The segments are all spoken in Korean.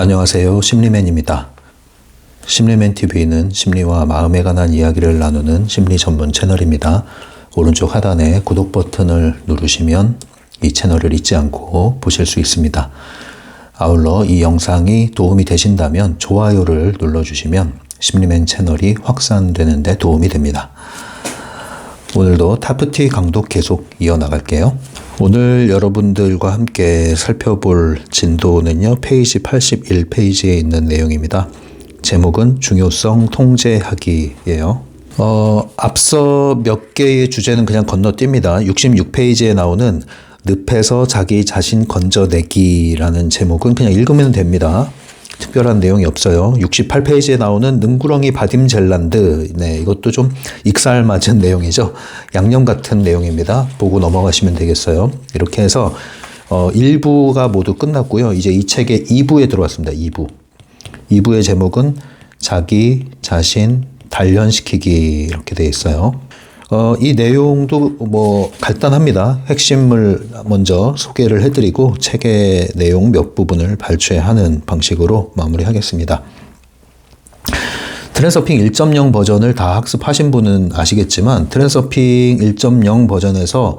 안녕하세요. 심리맨입니다. 심리맨 TV는 심리와 마음에 관한 이야기를 나누는 심리 전문 채널입니다. 오른쪽 하단에 구독 버튼을 누르시면 이 채널을 잊지 않고 보실 수 있습니다. 아울러 이 영상이 도움이 되신다면 좋아요를 눌러주시면 심리맨 채널이 확산되는데 도움이 됩니다. 오늘도 타프티 강도 계속 이어나갈게요. 오늘 여러분들과 함께 살펴볼 진도는요, 페이지 81페이지에 있는 내용입니다. 제목은 중요성 통제하기예요. 어, 앞서 몇 개의 주제는 그냥 건너뜁니다. 66페이지에 나오는 늪에서 자기 자신 건져내기라는 제목은 그냥 읽으면 됩니다. 특별한 내용이 없어요. 68페이지에 나오는 능구렁이 바딤젤란드. 네, 이것도 좀 익살 맞은 내용이죠. 양념 같은 내용입니다. 보고 넘어가시면 되겠어요. 이렇게 해서 어, 1부가 모두 끝났고요. 이제 이 책의 2부에 들어왔습니다. 2부. 2부의 제목은 자기 자신 단련시키기 이렇게 되어 있어요. 어, 이 내용도 뭐 간단합니다. 핵심을 먼저 소개를 해드리고 책의 내용 몇 부분을 발췌하는 방식으로 마무리하겠습니다. 트랜서핑 1.0 버전을 다 학습하신 분은 아시겠지만 트랜서핑 1.0 버전에서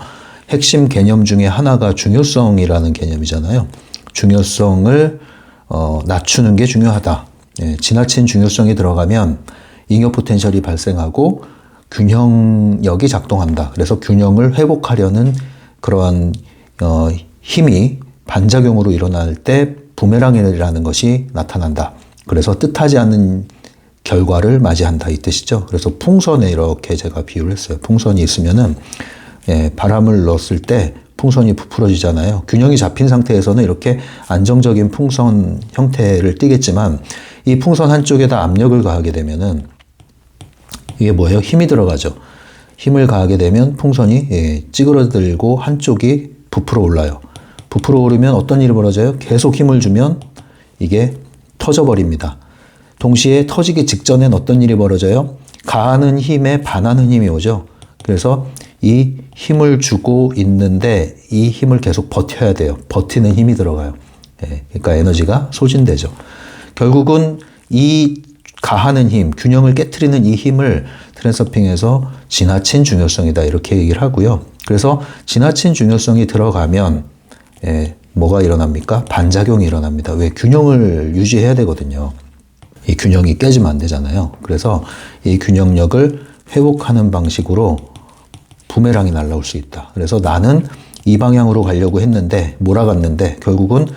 핵심 개념 중에 하나가 중요성이라는 개념이잖아요. 중요성을 어, 낮추는 게 중요하다. 예, 지나친 중요성이 들어가면 잉여 포텐셜이 발생하고 균형력이 작동한다. 그래서 균형을 회복하려는 그러한 어, 힘이 반작용으로 일어날 때 부메랑이라는 것이 나타난다. 그래서 뜻하지 않는 결과를 맞이한다 이 뜻이죠. 그래서 풍선에 이렇게 제가 비유를 했어요. 풍선이 있으면은 예, 바람을 넣었을 때 풍선이 부풀어지잖아요. 균형이 잡힌 상태에서는 이렇게 안정적인 풍선 형태를 띠겠지만 이 풍선 한쪽에다 압력을 가하게 되면은 이게 뭐예요? 힘이 들어가죠. 힘을 가하게 되면 풍선이 예, 찌그러들고 한쪽이 부풀어 올라요. 부풀어 오르면 어떤 일이 벌어져요? 계속 힘을 주면 이게 터져버립니다. 동시에 터지기 직전엔 어떤 일이 벌어져요? 가하는 힘에 반하는 힘이 오죠. 그래서 이 힘을 주고 있는데 이 힘을 계속 버텨야 돼요. 버티는 힘이 들어가요. 예, 그러니까 에너지가 소진되죠. 결국은 이 가하는 힘, 균형을 깨뜨리는 이 힘을 트랜서핑에서 지나친 중요성이다 이렇게 얘기를 하고요. 그래서 지나친 중요성이 들어가면 예, 뭐가 일어납니까? 반작용이 일어납니다. 왜 균형을 유지해야 되거든요. 이 균형이 깨지면 안 되잖아요. 그래서 이 균형력을 회복하는 방식으로 부메랑이 날라올 수 있다. 그래서 나는 이 방향으로 가려고 했는데 몰아갔는데 결국은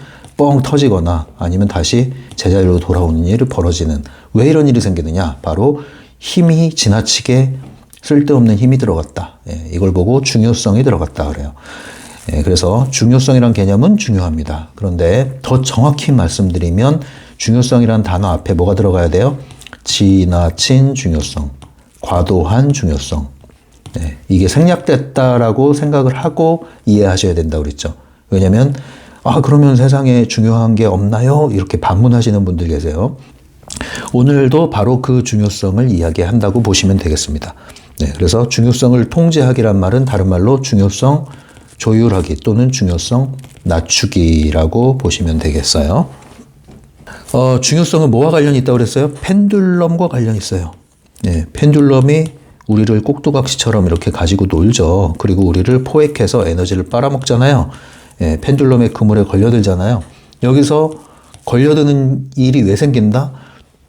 뻥 터지거나 아니면 다시 제자리로 돌아오는 일이 벌어지는 왜 이런 일이 생기느냐? 바로 힘이 지나치게 쓸데없는 힘이 들어갔다. 예, 이걸 보고 중요성이 들어갔다 그래요. 예, 그래서 중요성이란 개념은 중요합니다. 그런데 더 정확히 말씀드리면 중요성이란 단어 앞에 뭐가 들어가야 돼요? 지나친 중요성, 과도한 중요성. 예, 이게 생략됐다라고 생각을 하고 이해하셔야 된다고 그랬죠. 왜냐면 아, 그러면 세상에 중요한 게 없나요? 이렇게 반문하시는 분들 계세요. 오늘도 바로 그 중요성을 이야기한다고 보시면 되겠습니다. 네, 그래서 중요성을 통제하기란 말은 다른 말로 중요성 조율하기 또는 중요성 낮추기라고 보시면 되겠어요. 어, 중요성은 뭐와 관련이 있다고 그랬어요? 펜듈럼과 관련이 있어요. 네, 펜듈럼이 우리를 꼭두각시처럼 이렇게 가지고 놀죠. 그리고 우리를 포획해서 에너지를 빨아먹잖아요. 예, 펜듈럼의 그물에 걸려들잖아요. 여기서 걸려드는 일이 왜 생긴다?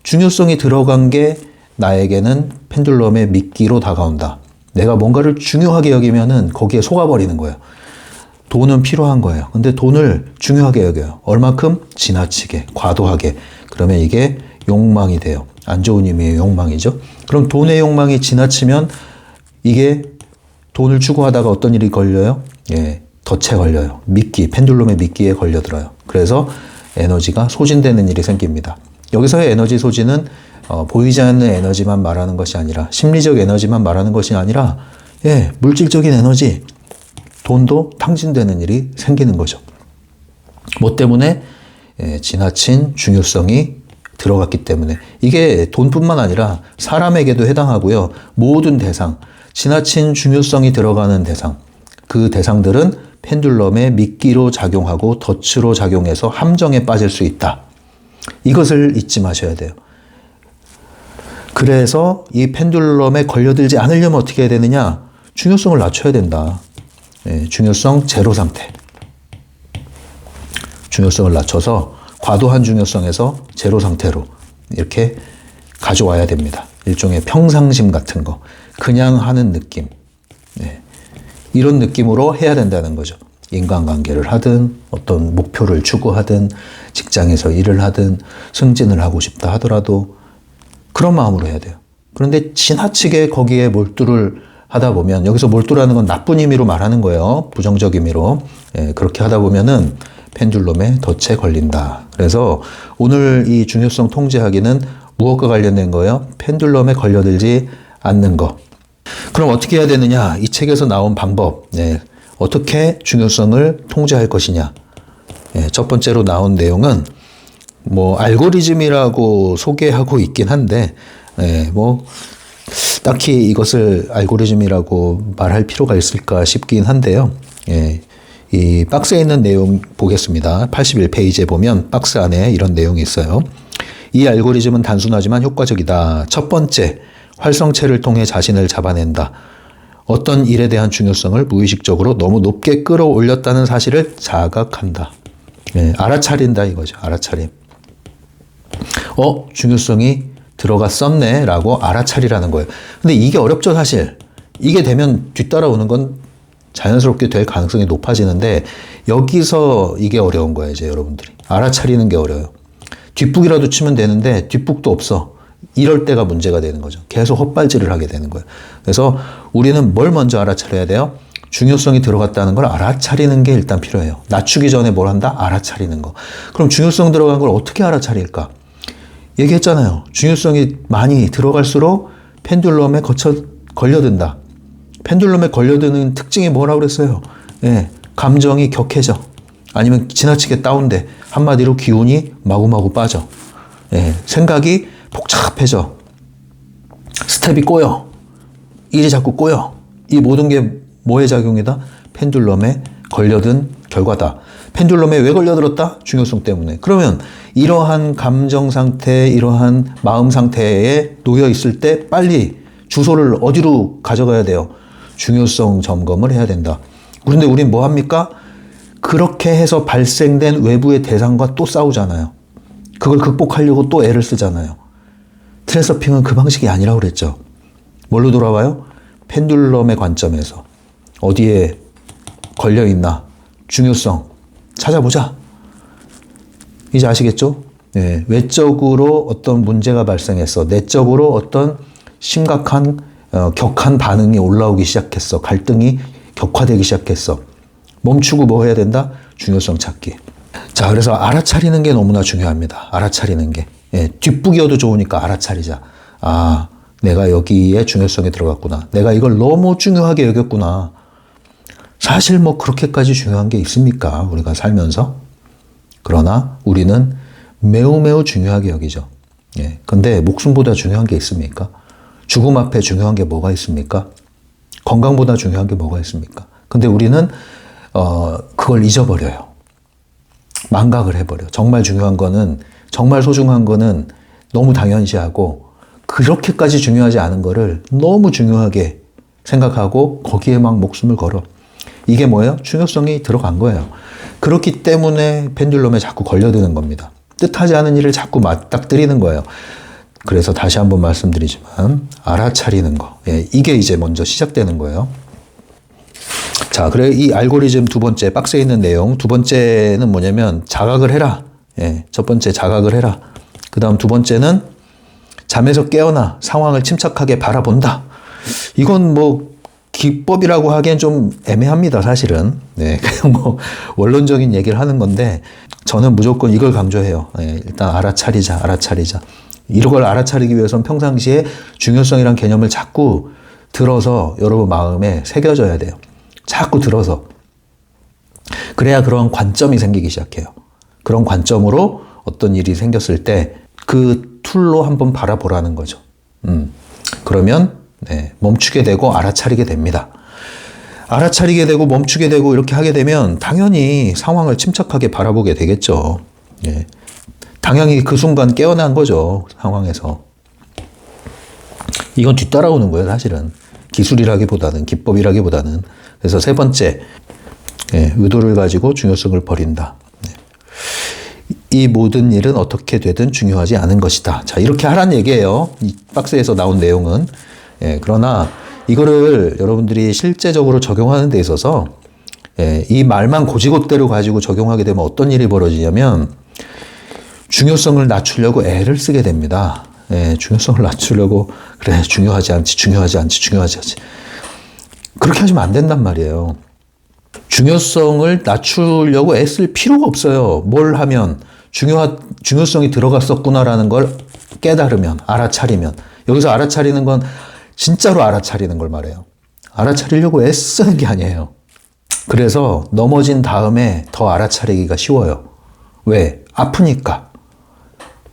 중요성이 들어간 게 나에게는 펜듈럼의 미끼로 다가온다. 내가 뭔가를 중요하게 여기면은 거기에 속아버리는 거예요. 돈은 필요한 거예요. 근데 돈을 중요하게 여겨요. 얼마큼? 지나치게, 과도하게. 그러면 이게 욕망이 돼요. 안 좋은 의미의 욕망이죠. 그럼 돈의 욕망이 지나치면 이게 돈을 추구하다가 어떤 일이 걸려요? 예, 덫에 걸려요. 미끼, 펜듈럼의 미끼에 걸려들어요. 그래서 에너지가 소진되는 일이 생깁니다. 여기서의 에너지 소진은 어, 보이지 않는 에너지만 말하는 것이 아니라 심리적 에너지만 말하는 것이 아니라 예, 물질적인 에너지, 돈도 탕진되는 일이 생기는 거죠. 뭐 때문에 예, 지나친 중요성이 들어갔기 때문에 이게 돈뿐만 아니라 사람에게도 해당하고요. 모든 대상, 지나친 중요성이 들어가는 대상, 그 대상들은 펜듈럼의 미끼로 작용하고 덫으로 작용해서 함정에 빠질 수 있다. 이것을 잊지 마셔야 돼요. 그래서 이 펜듈럼에 걸려들지 않으려면 어떻게 해야 되느냐? 중요성을 낮춰야 된다. 예, 중요성 제로 상태. 중요성을 낮춰서 과도한 중요성에서 제로 상태로 이렇게 가져와야 됩니다. 일종의 평상심 같은 거. 그냥 하는 느낌. 네. 이런 느낌으로 해야 된다는 거죠. 인간관계를 하든 어떤 목표를 추구하든 직장에서 일을 하든 승진을 하고 싶다 하더라도 그런 마음으로 해야 돼요. 그런데 지나치게 거기에 몰두를 하다 보면 여기서 몰두라는 건 나쁜 의미로 말하는 거예요. 부정적 의미로. 예, 그렇게 하다 보면은 펜듈럼에 덫에 걸린다. 그래서 오늘 이 중요성 통제하기는 무엇과 관련된 거예요? 펜듈럼에 걸려들지 않는 거. 그럼 어떻게 해야 되느냐? 이 책에서 나온 방법. 네. 어떻게 중요성을 통제할 것이냐? 예, 첫 번째로 나온 내용은 뭐 알고리즘이라고 소개하고 있긴 한데 예, 뭐 딱히 이것을 알고리즘이라고 말할 필요가 있을까 싶긴 한데요. 예, 이 박스에 있는 내용 보겠습니다. 81페이지에 보면 박스 안에 이런 내용이 있어요. 이 알고리즘은 단순하지만 효과적이다. 첫 번째, 활성체를 통해 자신을 잡아낸다. 어떤 일에 대한 중요성을 무의식적으로 너무 높게 끌어올렸다는 사실을 자각한다. 예, 알아차린다 이거죠. 알아차림. 어, 중요성이 들어갔었네 라고 알아차리라는 거예요. 근데 이게 어렵죠, 사실. 이게 되면 뒤따라오는 건 자연스럽게 될 가능성이 높아지는데 여기서 이게 어려운 거예요, 이제 여러분들이. 알아차리는 게 어려워요. 뒷북이라도 치면 되는데 뒷북도 없어. 이럴 때가 문제가 되는 거죠. 계속 헛발질을 하게 되는 거예요. 그래서 우리는 뭘 먼저 알아차려야 돼요? 중요성이 들어갔다는 걸 알아차리는 게 일단 필요해요. 낮추기 전에 뭘 한다? 알아차리는 거. 그럼 중요성 들어간 걸 어떻게 알아차릴까? 얘기했잖아요. 중요성이 많이 들어갈수록 펜듈럼에 거쳐 걸려든다. 펜듈럼에 걸려드는 특징이 뭐라고 그랬어요? 예, 감정이 격해져. 아니면 지나치게 다운돼. 한마디로 기운이 마구마구 빠져. 예, 생각이 복잡해져. 스텝이 꼬여. 일이 자꾸 꼬여. 이 모든 게 뭐의 작용이다? 펜듈럼에 걸려든 결과다. 펜듈럼에 왜 걸려들었다? 중요성 때문에. 그러면 이러한 감정 상태, 이러한 마음 상태에 놓여 있을 때 빨리 주소를 어디로 가져가야 돼요? 중요성 점검을 해야 된다. 그런데 우린 뭐 합니까? 그렇게 해서 발생된 외부의 대상과 또 싸우잖아요. 그걸 극복하려고 또 애를 쓰잖아요. 트랜서핑은 그 방식이 아니라고 그랬죠. 뭘로 돌아와요? 펜듈럼의 관점에서. 어디에 걸려 있나? 중요성. 찾아보자. 이제 아시겠죠? 네, 외적으로 어떤 문제가 발생했어. 내적으로 어떤 심각한 어, 격한 반응이 올라오기 시작했어. 갈등이 격화되기 시작했어. 멈추고 뭐 해야 된다? 중요성 찾기. 자, 그래서 알아차리는 게 너무나 중요합니다. 알아차리는 게. 예, 뒷북이어도 좋으니까 알아차리자. 아, 내가 여기에 중요성이 들어갔구나. 내가 이걸 너무 중요하게 여겼구나. 사실 뭐 그렇게까지 중요한 게 있습니까? 우리가 살면서. 그러나 우리는 매우 매우 중요하게 여기죠. 예. 근데 목숨보다 중요한 게 있습니까? 죽음 앞에 중요한 게 뭐가 있습니까? 건강보다 중요한 게 뭐가 있습니까? 근데 우리는 어, 그걸 잊어버려요. 망각을 해버려. 정말 중요한 거는, 정말 소중한 거는 너무 당연시하고, 그렇게까지 중요하지 않은 거를 너무 중요하게 생각하고, 거기에 막 목숨을 걸어. 이게 뭐예요? 중요성이 들어간 거예요. 그렇기 때문에 펜듈럼에 자꾸 걸려드는 겁니다. 뜻하지 않은 일을 자꾸 맞닥뜨리는 거예요. 그래서 다시 한번 말씀드리지만, 알아차리는 거. 예, 이게 이제 먼저 시작되는 거예요. 자, 그래 이 알고리즘 두 번째 박스에 있는 내용 두 번째는 뭐냐면 자각을 해라. 예, 첫 번째 자각을 해라. 그 다음 두 번째는 잠에서 깨어나 상황을 침착하게 바라본다. 이건 뭐 기법이라고 하기엔 좀 애매합니다, 사실은. 네, 그냥 뭐 원론적인 얘기를 하는 건데 저는 무조건 이걸 강조해요. 예, 일단 알아차리자, 알아차리자. 이런 걸 알아차리기 위해서는 평상시에 중요성이란 개념을 자꾸 들어서 여러분 마음에 새겨져야 돼요. 자꾸 들어서. 그래야 그런 관점이 생기기 시작해요. 그런 관점으로 어떤 일이 생겼을 때 그 툴로 한번 바라보라는 거죠. 음. 그러면 네, 멈추게 되고 알아차리게 됩니다. 알아차리게 되고 멈추게 되고 이렇게 하게 되면 당연히 상황을 침착하게 바라보게 되겠죠. 예. 당연히 그 순간 깨어난 거죠. 상황에서. 이건 뒤따라오는 거예요, 사실은. 기술이라기보다는, 기법이라기보다는. 그래서 세 번째, 예, 의도를 가지고 중요성을 버린다. 네. 이 모든 일은 어떻게 되든 중요하지 않은 것이다. 자, 이렇게 하란 얘기예요. 이 박스에서 나온 내용은. 예, 그러나 이거를 여러분들이 실제적으로 적용하는 데 있어서 예, 이 말만 고지고대로 가지고 적용하게 되면 어떤 일이 벌어지냐면 중요성을 낮추려고 애를 쓰게 됩니다. 예, 중요성을 낮추려고 그래 중요하지 않지 중요하지 않지 중요하지 않지 그렇게 하시면 안 된단 말이에요. 중요성을 낮추려고 애쓸 필요가 없어요. 뭘 하면 중요하, 중요성이 들어갔었구나라는 걸 깨달으면, 알아차리면. 여기서 알아차리는 건 진짜로 알아차리는 걸 말해요. 알아차리려고 애쓰는 게 아니에요. 그래서 넘어진 다음에 더 알아차리기가 쉬워요. 왜? 아프니까.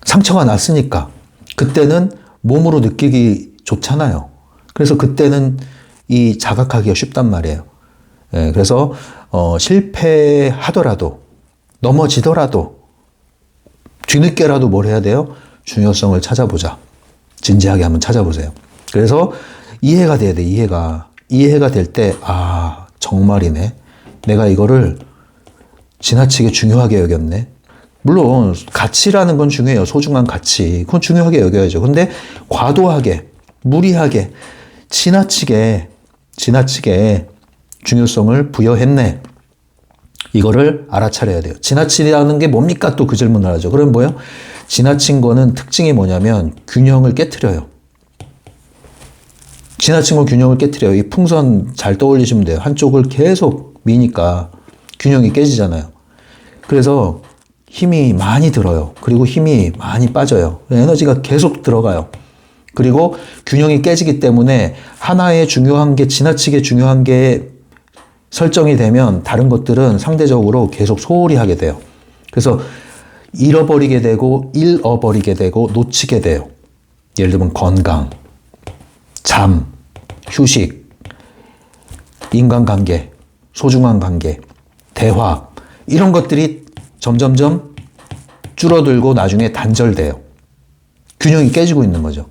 상처가 났으니까. 그때는 몸으로 느끼기 좋잖아요. 그래서 그때는 이 자각하기가 쉽단 말이에요. 예, 그래서 어, 실패하더라도 넘어지더라도 뒤늦게라도 뭘 해야 돼요? 중요성을 찾아보자. 진지하게 한번 찾아보세요. 그래서 이해가 돼야 돼, 이해가. 이해가 될 때, 아, 정말이네. 내가 이거를 지나치게 중요하게 여겼네. 물론, 가치라는 건 중요해요. 소중한 가치. 그건 중요하게 여겨야죠. 근데 과도하게, 무리하게, 지나치게, 지나치게 중요성을 부여했네. 이거를 알아차려야 돼요. 지나치라는 게 뭡니까? 또 그 질문을 하죠. 그럼 뭐요? 지나친 거는 특징이 뭐냐면 균형을 깨트려요. 지나친 건 균형을 깨트려요. 이 풍선 잘 떠올리시면 돼요. 한쪽을 계속 미니까 균형이 깨지잖아요. 그래서 힘이 많이 들어요. 그리고 힘이 많이 빠져요. 에너지가 계속 들어가요. 그리고 균형이 깨지기 때문에 하나의 중요한 게 지나치게 중요한 게 설정이 되면 다른 것들은 상대적으로 계속 소홀히 하게 돼요. 그래서 잃어버리게 되고 잃어버리게 되고 놓치게 돼요. 예를 들면 건강, 잠, 휴식, 인간관계, 소중한 관계, 대화 이런 것들이 점점점 줄어들고 나중에 단절돼요. 균형이 깨지고 있는 거죠.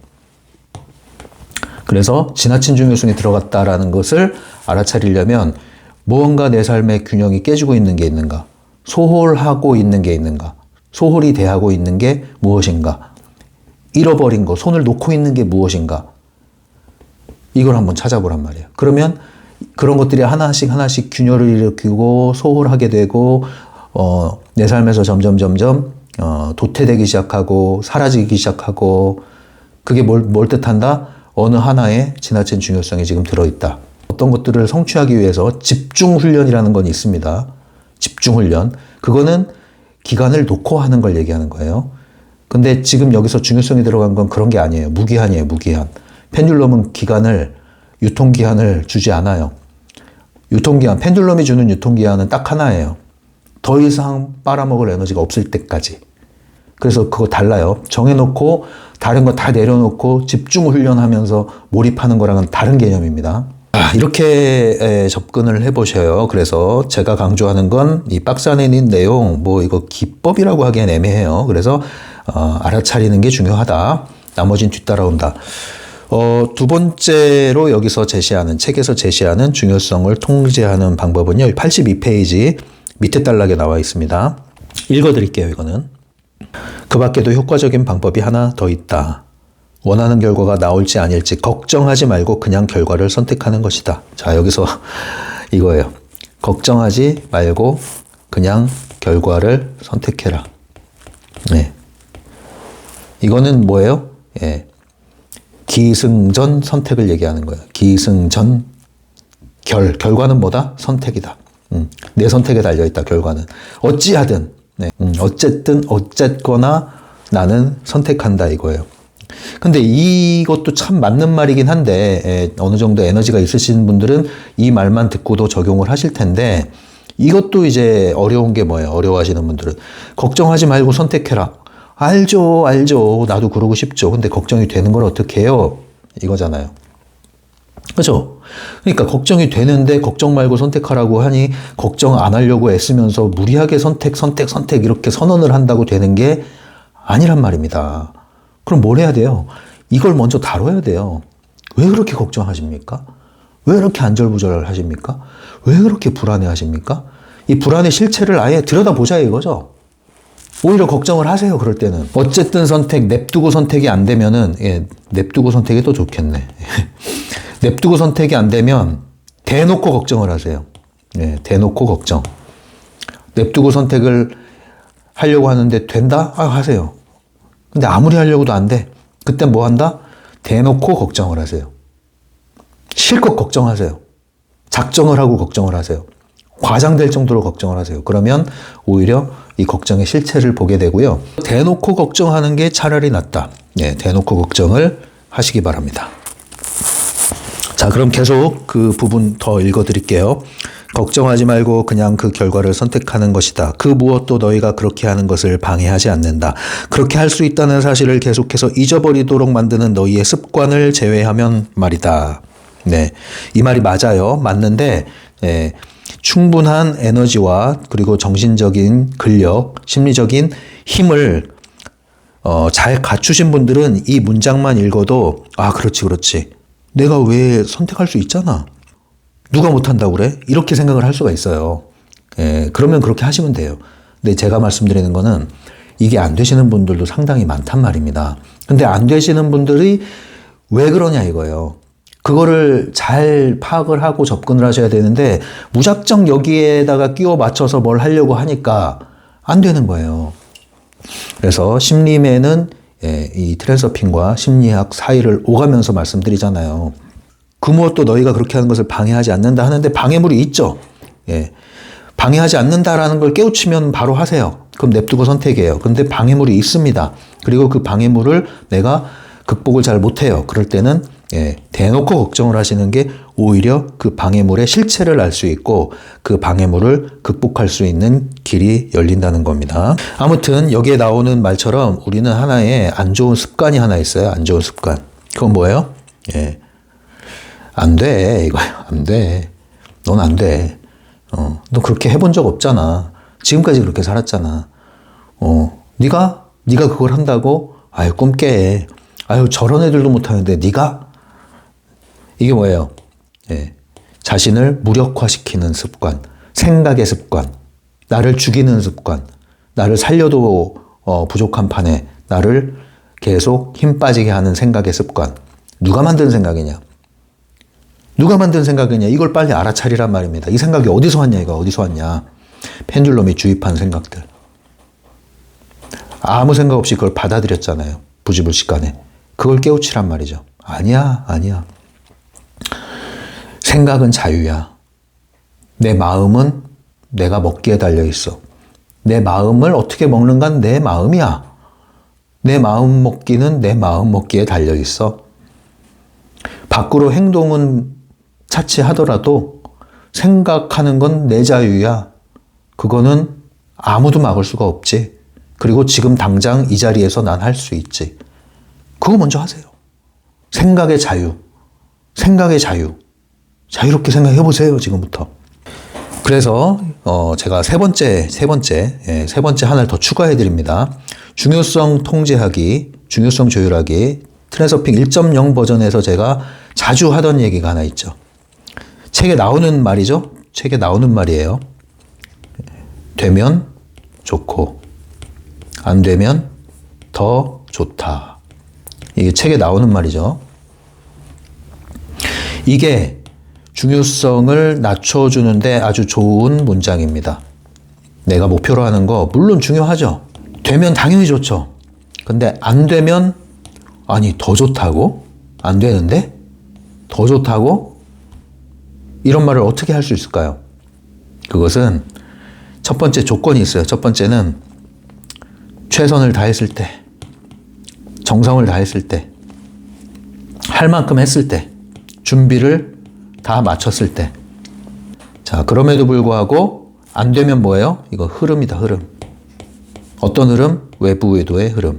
그래서 지나친 중요성이 들어갔다라는 것을 알아차리려면 무언가 내 삶의 균형이 깨지고 있는 게 있는가? 소홀하고 있는 게 있는가? 소홀히 대하고 있는 게 무엇인가? 잃어버린 거, 손을 놓고 있는 게 무엇인가? 이걸 한번 찾아보란 말이에요. 그러면 그런 것들이 하나씩 하나씩 균열을 일으키고 소홀하게 되고 어, 내 삶에서 점점 점점 어, 도태되기 시작하고 사라지기 시작하고 그게 뭘, 뭘 뜻한다? 어느 하나에 지나친 중요성이 지금 들어있다. 어떤 것들을 성취하기 위해서 집중 훈련이라는 건 있습니다. 집중 훈련. 그거는 기간을 놓고 하는 걸 얘기하는 거예요. 근데 지금 여기서 중요성이 들어간 건 그런 게 아니에요. 무기한이에요, 무기한. 펜듈럼은 기간을, 유통기한을 주지 않아요. 유통기한, 펜듈럼이 주는 유통기한은 딱 하나예요. 더 이상 빨아먹을 에너지가 없을 때까지. 그래서 그거 달라요. 정해놓고 다른 거 다 내려놓고 집중 훈련하면서 몰입하는 거랑은 다른 개념입니다. 아, 이렇게 접근을 해보셔요. 그래서 제가 강조하는 건 이 박스 안에 있는 내용, 뭐 이거 기법이라고 하기엔 애매해요. 그래서 어, 알아차리는 게 중요하다. 나머진 뒤따라온다. 어, 두 번째로 여기서 제시하는, 책에서 제시하는 중요성을 통제하는 방법은요. 82페이지 밑에 단락에 나와 있습니다. 읽어드릴게요, 이거는. 그 밖에도 효과적인 방법이 하나 더 있다. 원하는 결과가 나올지 아닐지 걱정하지 말고 그냥 결과를 선택하는 것이다. 자, 여기서 이거예요. 걱정하지 말고 그냥 결과를 선택해라. 네. 이거는 뭐예요? 예. 기승전 선택을 얘기하는 거예요. 기승전 결 결과는 뭐다? 선택이다. 음, 내 선택에 달려 있다. 결과는 어찌하든 네. 음, 어쨌든 어쨌거나 나는 선택한다 이거예요. 근데 이것도 참 맞는 말이긴 한데 에, 어느 정도 에너지가 있으신 분들은 이 말만 듣고도 적용을 하실 텐데 이것도 이제 어려운 게 뭐예요? 어려워하시는 분들은 걱정하지 말고 선택해라. 알죠, 알죠. 나도 그러고 싶죠. 근데 걱정이 되는 걸 어떻게 해요? 이거잖아요. 그죠? 그러니까 걱정이 되는데 걱정 말고 선택하라고 하니 걱정 안 하려고 애쓰면서 무리하게 선택, 선택, 선택 이렇게 선언을 한다고 되는 게 아니란 말입니다. 그럼 뭘 해야 돼요? 이걸 먼저 다뤄야 돼요. 왜 그렇게 걱정하십니까? 왜 그렇게 안절부절 하십니까? 왜 그렇게 불안해 하십니까? 이 불안의 실체를 아예 들여다보자 이거죠. 오히려 걱정을 하세요, 그럴 때는. 어쨌든 선택, 냅두고 선택이 안 되면은, 예, 냅두고 선택이 또 좋겠네. 냅두고 선택이 안 되면, 대놓고 걱정을 하세요. 예, 대놓고 걱정. 냅두고 선택을 하려고 하는데 된다? 아, 하세요. 근데 아무리 하려고도 안 돼. 그때 뭐 한다? 대놓고 걱정을 하세요. 실컷 걱정하세요. 작정을 하고 걱정을 하세요. 과장될 정도로 걱정을 하세요. 그러면 오히려 이 걱정의 실체를 보게 되고요. 대놓고 걱정하는 게 차라리 낫다. 예, 대놓고 걱정을 하시기 바랍니다. 자, 그럼 계속 그 부분 더 읽어 드릴게요. 걱정하지 말고 그냥 그 결과를 선택하는 것이다. 그 무엇도 너희가 그렇게 하는 것을 방해하지 않는다. 그렇게 할 수 있다는 사실을 계속해서 잊어버리도록 만드는 너희의 습관을 제외하면 말이다. 네. 이 말이 맞아요. 맞는데, 예, 충분한 에너지와 그리고 정신적인 근력, 심리적인 힘을 어, 잘 갖추신 분들은 이 문장만 읽어도 아, 그렇지, 그렇지. 내가 왜 선택할 수 있잖아. 누가 못한다고 그래? 이렇게 생각을 할 수가 있어요. 예, 그러면 그렇게 하시면 돼요. 근데 제가 말씀드리는 거는 이게 안 되시는 분들도 상당히 많단 말입니다. 근데 안 되시는 분들이 왜 그러냐 이거예요. 그거를 잘 파악을 하고 접근을 하셔야 되는데 무작정 여기에다가 끼워 맞춰서 뭘 하려고 하니까 안 되는 거예요. 그래서 심리매는 예, 이 트랜서핑과 심리학 사이를 오가면서 말씀드리잖아요. 그 무엇도 너희가 그렇게 하는 것을 방해하지 않는다 하는데 방해물이 있죠. 예. 방해하지 않는다라는 걸 깨우치면 바로 하세요. 그럼 냅두고 선택이에요. 근데 방해물이 있습니다. 그리고 그 방해물을 내가 극복을 잘 못해요. 그럴 때는 예, 대놓고 걱정을 하시는 게 오히려 그 방해물의 실체를 알 수 있고 그 방해물을 극복할 수 있는 길이 열린다는 겁니다. 아무튼 여기에 나오는 말처럼 우리는 하나의 안 좋은 습관이 하나 있어요. 안 좋은 습관. 그건 뭐예요? 예. 안 돼. 이거예요. 안 돼. 넌 안 돼. 어, 너 그렇게 해본 적 없잖아. 지금까지 그렇게 살았잖아. 어, 네가 네가 그걸 한다고? 아유 꿈 깨. 아유 저런 애들도 못 하는데 네가 이게 뭐예요? 예. 자신을 무력화시키는 습관, 생각의 습관, 나를 죽이는 습관, 나를 살려도 어, 부족한 판에 나를 계속 힘 빠지게 하는 생각의 습관. 누가 만든 생각이냐? 누가 만든 생각이냐? 이걸 빨리 알아차리란 말입니다. 이 생각이 어디서 왔냐? 이거 어디서 왔냐? 펜듈럼이 주입한 생각들. 아무 생각 없이 그걸 받아들였잖아요. 부지불식간에. 그걸 깨우치란 말이죠. 아니야, 아니야. 생각은 자유야. 내 마음은 내가 먹기에 달려 있어. 내 마음을 어떻게 먹는 건 내 마음이야. 내 마음 먹기는 내 마음 먹기에 달려 있어. 밖으로 행동은 차치하더라도 생각하는 건 내 자유야. 그거는 아무도 막을 수가 없지. 그리고 지금 당장 이 자리에서 난 할 수 있지. 그거 먼저 하세요. 생각의 자유. 생각의 자유. 자유롭게 생각해 보세요, 지금부터. 그래서 어 제가 세 번째 세 번째 예, 세 번째 하나를 더 추가해 드립니다. 중요성 통제하기, 중요성 조율하기 트랜서핑 1.0 버전에서 제가 자주 하던 얘기가 하나 있죠. 책에 나오는 말이죠. 책에 나오는 말이에요. 되면 좋고 안 되면 더 좋다. 이게 책에 나오는 말이죠. 이게 중요성을 낮춰주는데 아주 좋은 문장입니다. 내가 목표로 하는 거, 물론 중요하죠. 되면 당연히 좋죠. 근데 안 되면, 아니, 더 좋다고? 안 되는데? 더 좋다고? 이런 말을 어떻게 할 수 있을까요? 그것은 첫 번째 조건이 있어요. 첫 번째는 최선을 다했을 때, 정성을 다했을 때, 할 만큼 했을 때, 준비를 다 맞췄을 때. 자, 그럼에도 불구하고 안 되면 뭐예요? 이거 흐름이다, 흐름. 어떤 흐름? 외부 의도의 흐름.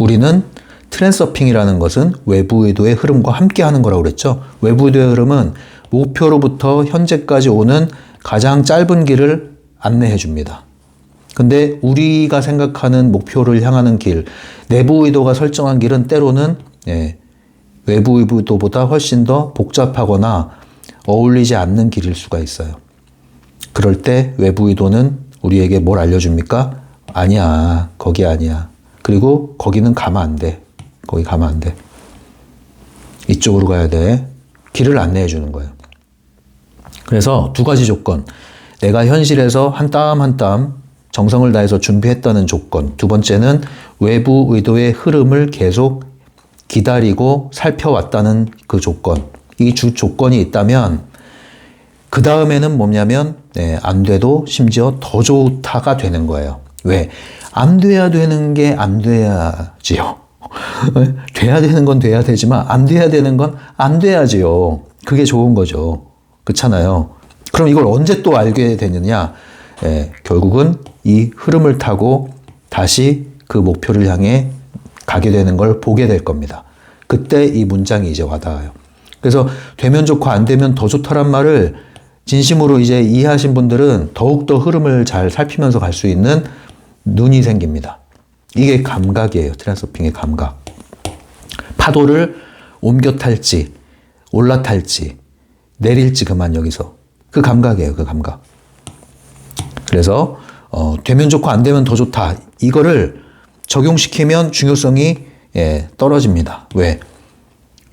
우리는 트랜서핑이라는 것은 외부 의도의 흐름과 함께 하는 거라고 그랬죠. 외부 의도의 흐름은 목표로부터 현재까지 오는 가장 짧은 길을 안내해 줍니다. 근데 우리가 생각하는 목표를 향하는 길, 내부 의도가 설정한 길은 때로는 예, 외부 의도보다 훨씬 더 복잡하거나 어울리지 않는 길일 수가 있어요. 그럴 때 외부 의도는 우리에게 뭘 알려줍니까? 아니야, 거기 아니야. 그리고 거기는 가면 안 돼. 거기 가면 안 돼. 이쪽으로 가야 돼. 길을 안내해 주는 거예요. 그래서 두 가지 조건. 내가 현실에서 한 땀 한 땀 정성을 다해서 준비했다는 조건. 두 번째는 외부 의도의 흐름을 계속 기다리고 살펴왔다는 그 조건. 이 주 조건이 있다면 그 다음에는 뭐냐면 네, 안 돼도 심지어 더 좋다가 되는 거예요. 왜? 안 돼야 되는 게 안 돼야지요. 돼야 되는 건 돼야 되지만 안 돼야 되는 건 안 돼야지요. 그게 좋은 거죠. 그렇잖아요. 그럼 이걸 언제 또 알게 되느냐? 예, 결국은 이 흐름을 타고 다시 그 목표를 향해 가게 되는 걸 보게 될 겁니다. 그때 이 문장이 이제 와닿아요. 그래서 되면 좋고 안 되면 더 좋다란 말을 진심으로 이제 이해하신 분들은 더욱더 흐름을 잘 살피면서 갈 수 있는 눈이 생깁니다. 이게 감각이에요. 트랜스서핑의 감각. 파도를 옮겨 탈지, 올라 탈지, 내릴지 그만 여기서. 그 감각이에요. 그 감각. 그래서 어, 되면 좋고 안 되면 더 좋다. 이거를 적용시키면 중요성이 예, 떨어집니다. 왜?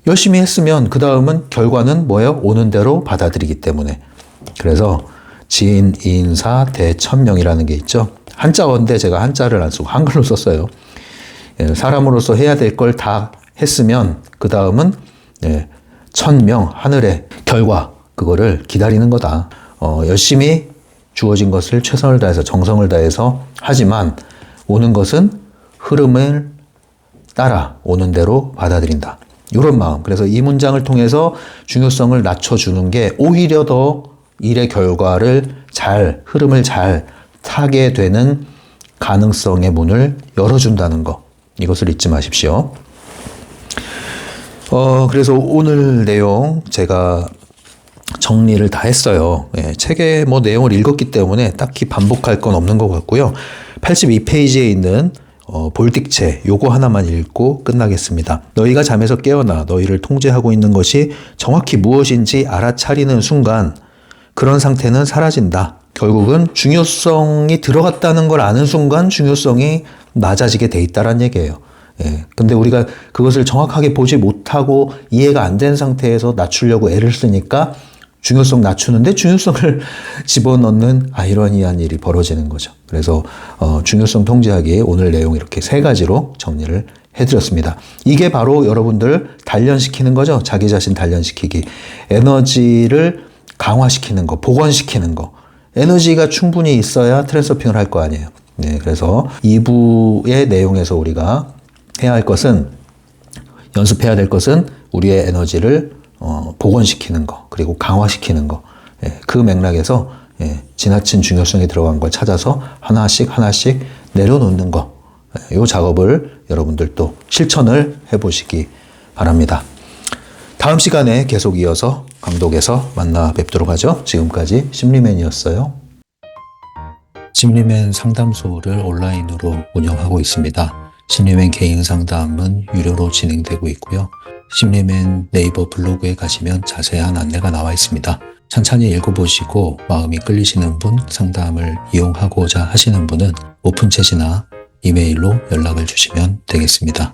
열심히 했으면 그 다음은 결과는 뭐예요? 오는 대로 받아들이기 때문에. 그래서 진, 인사, 대천명이라는 게 있죠. 한자어인데 제가 한자를 안 쓰고 한글로 썼어요. 예, 사람으로서 해야 될 걸 다 했으면 그 다음은 예, 천명, 하늘의 결과 그거를 기다리는 거다. 어, 열심히 주어진 것을 최선을 다해서 정성을 다해서 하지만 오는 것은 흐름을 따라 오는 대로 받아들인다. 이런 마음. 그래서 이 문장을 통해서 중요성을 낮춰주는 게 오히려 더 일의 결과를 잘, 흐름을 잘 타게 되는 가능성의 문을 열어준다는 거. 이것을 잊지 마십시오. 어, 그래서 오늘 내용 제가 정리를 다 했어요. 예, 책의 뭐 내용을 읽었기 때문에 딱히 반복할 건 없는 것 같고요. 82페이지에 있는 어, 볼틱체 요거 하나만 읽고 끝나겠습니다. 너희가 잠에서 깨어나 너희를 통제하고 있는 것이 정확히 무엇인지 알아차리는 순간 그런 상태는 사라진다. 결국은 중요성이 들어갔다는 걸 아는 순간 중요성이 낮아지게 돼 있다란 얘기예요. 예. 근데 우리가 그것을 정확하게 보지 못하고 이해가 안 된 상태에서 낮추려고 애를 쓰니까 중요성 낮추는데 중요성을 집어넣는 아이러니한 일이 벌어지는 거죠. 그래서 어, 중요성 통제하기에 오늘 내용 이렇게 세 가지로 정리를 해드렸습니다. 이게 바로 여러분들 단련시키는 거죠. 자기 자신 단련시키기. 에너지를 강화시키는 거, 복원시키는 거. 에너지가 충분히 있어야 트랜스서핑을 할 거 아니에요. 네, 그래서 2부의 내용에서 우리가 해야 할 것은 연습해야 될 것은 우리의 에너지를 어, 복원시키는 거 그리고 강화시키는 거. 예, 그 맥락에서 예, 지나친 중요성이 들어간 걸 찾아서 하나씩 하나씩 내려놓는 거. 이 예, 작업을 여러분들도 실천을 해보시기 바랍니다. 다음 시간에 계속 이어서 강독에서 만나 뵙도록 하죠. 지금까지 심리맨이었어요. 심리맨 상담소를 온라인으로 운영하고 있습니다. 심리맨 개인 상담은 유료로 진행되고 있고요. 심리맨 네이버 블로그에 가시면 자세한 안내가 나와 있습니다. 천천히 읽어보시고 마음이 끌리시는 분, 상담을 이용하고자 하시는 분은 오픈챗이나 이메일로 연락을 주시면 되겠습니다.